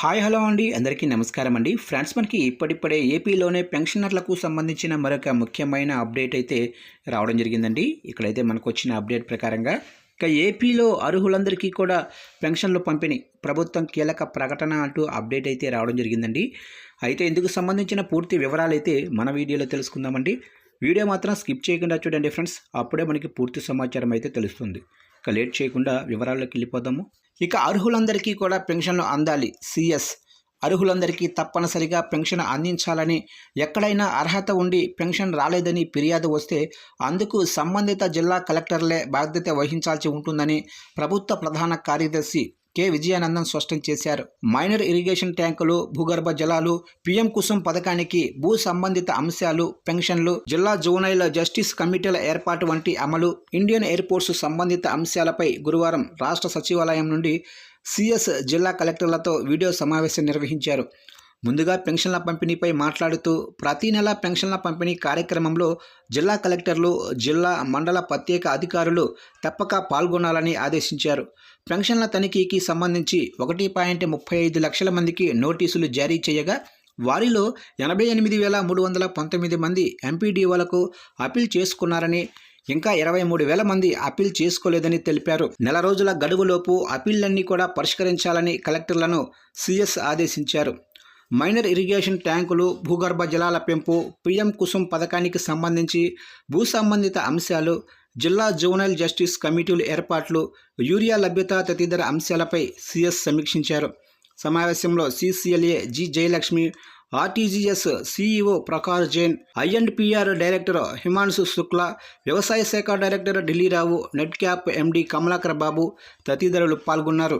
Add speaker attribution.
Speaker 1: Hi hello అండి. అందరికీ నమస్కారం అండి. ఫ్రెండ్స్ మనకి ఇప్పటిప్పుడే ఏపీలోనే పెన్షనర్లకు సంబంధించిన మరొక ముఖ్యమైన అప్డేట్ అయితే రావడం జరిగిందండి. ఇక్కడైతే మనకు వచ్చిన అప్డేట్ ప్రకారంగా ఇక ఏపీలో అర్హులందరికీ కూడా పెన్షన్లు పంపిణీ ప్రభుత్వం కీలక ప్రకటన అంటూ అప్డేట్ అయితే రావడం జరిగిందండి. అయితే ఇందుకు సంబంధించిన పూర్తి వివరాలు అయితే మన వీడియోలో తెలుసుకుందామండి. వీడియో మాత్రం స్కిప్ చేయకుండా చూడండి ఫ్రెండ్స్. అప్పుడే మనకి పూర్తి సమాచారం అయితే తెలుస్తుంది. ఇక లేట్ చేయకుండా వివరాల్లోకి వెళ్ళిపోదాము. ఇక అర్హులందరికీ కూడా పెన్షన్లు అందాలి. సిఎస్ అర్హులందరికీ తప్పనిసరిగా పెన్షన్ అందించాలని ఎక్కడైనా అర్హత ఉండి పెన్షన్ రాలేదని ఫిర్యాదు వస్తే అందుకు సంబంధిత జిల్లా కలెక్టర్లే బాధ్యత వహించాల్సి ఉంటుందని ప్రభుత్వ ప్రధాన కార్యదర్శి కె. విజయానందం స్పష్టం చేశారు. మైనర్ ఇరిగేషన్ ట్యాంకులు భూగర్భ జలాలు పిఎం కుసుమ్ పథకానికి భూ సంబంధిత అంశాలు పెన్షన్లు జిల్లా జూనైల్ జస్టిస్ కమిటీల ఏర్పాటు వంటి అమలు ఇండియన్ ఎయిర్పోర్ట్స్ సంబంధిత అంశాలపై గురువారం రాష్ట్ర సచివాలయం నుండి సిఎస్ జిల్లా కలెక్టర్లతో వీడియో సమావేశం నిర్వహించారు. ముందుగా పెన్షన్ల పంపిణీపై మాట్లాడుతూ ప్రతి నెల పెన్షన్ల పంపిణీ కార్యక్రమంలో జిల్లా కలెక్టర్లు జిల్లా మండల ప్రత్యేక అధికారులు తప్పక పాల్గొనాలని ఆదేశించారు. పెన్షన్ల తనిఖీకి సంబంధించి ఒకటి పాయింట్ ముప్పై ఐదు లక్షల మందికి నోటీసులు జారీ చేయగా వారిలో ఎనభై ఎనిమిది వేల మూడు వందల పంతొమ్మిది మంది ఎంపీడీఓలకు అప్పీల్ చేసుకున్నారని ఇంకా ఇరవై మూడు వేల మంది అప్పీల్ చేసుకోలేదని తెలిపారు. నెల రోజుల గడువులోపు అప్పీళ్ళన్నీ కూడా పరిష్కరించాలని కలెక్టర్లను సీఎస్ ఆదేశించారు. మైనర్ ఇరిగేషన్ ట్యాంకులు భూగర్భ జలాల పెంపు పిఎం కుసుమ్ పథకానికి సంబంధించి భూ సంబంధిత అంశాలు జిల్లా జోనల్ జస్టిస్ కమిటీలు ఏర్పాట్లు యూరియా లభ్యత తదితర అంశాలపై సీఎస్ సమీక్షించారు. సమావేశంలో CCLA G Jayalakshmi RTGS CEO Prakash Jain I and PR director Himanshu Shukla వ్యవసాయ శాఖ director Dillirao net cap MD Kamalakar Babu తదితరులు పాల్గొన్నారు.